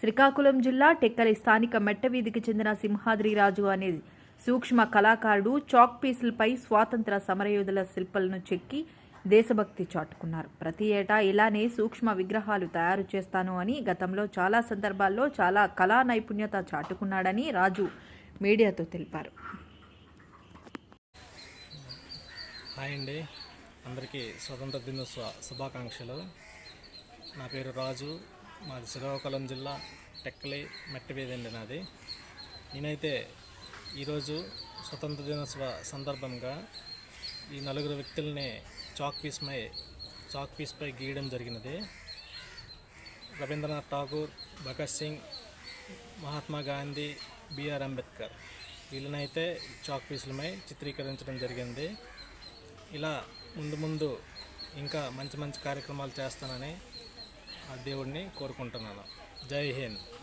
శ్రీకాకుళం జిల్లా టెక్కలి స్థానిక మెట్టవీధికి చెందిన సింహాద్రి రాజు అనే సూక్ష్మ కళాకారుడు చాక్ పీసులపై స్వాతంత్ర సమరయోధుల శిల్పాలను చెక్కి దేశభక్తి చాటుకున్నారు. ప్రతి ఏటా ఇలానే సూక్ష్మ విగ్రహాలు తయారు చేస్తాను అని గతంలో చాలా సందర్భాల్లో చాలా కళా నైపుణ్యత చాటుకున్నాడని రాజు మీడియాతో తెలిపారు. హాయ్ అండి. అందరికీ స్వతంత్ర దినోత్సవ శుభాకాంక్షలు. నా పేరు రాజు. మాది శ్రీకాకుళం జిల్లా టెక్కలి మెట్టవీధి అండి నాది. నేనైతే ఈరోజు స్వతంత్ర దినోత్సవ సందర్భంగా ఈ నలుగురు వ్యక్తుల్ని చాక్ పీస్పై చాక్ పీస్పై గీయడం జరిగినది. రవీంద్రనాథ్ ఠాగూర్ భగత్ సింగ్ మహాత్మా గాంధీ బిఆర్ అంబేద్కర్ వీళ్ళనైతే చాక్ పీసులమై చిత్రీకరించడం జరిగింది. ఇలా ముందు ముందు ఇంకా మంచి మంచి కార్యక్రమాలు చేస్తానని ఆ దేవుడిని కోరుకుంటున్నాను. జై హింద్.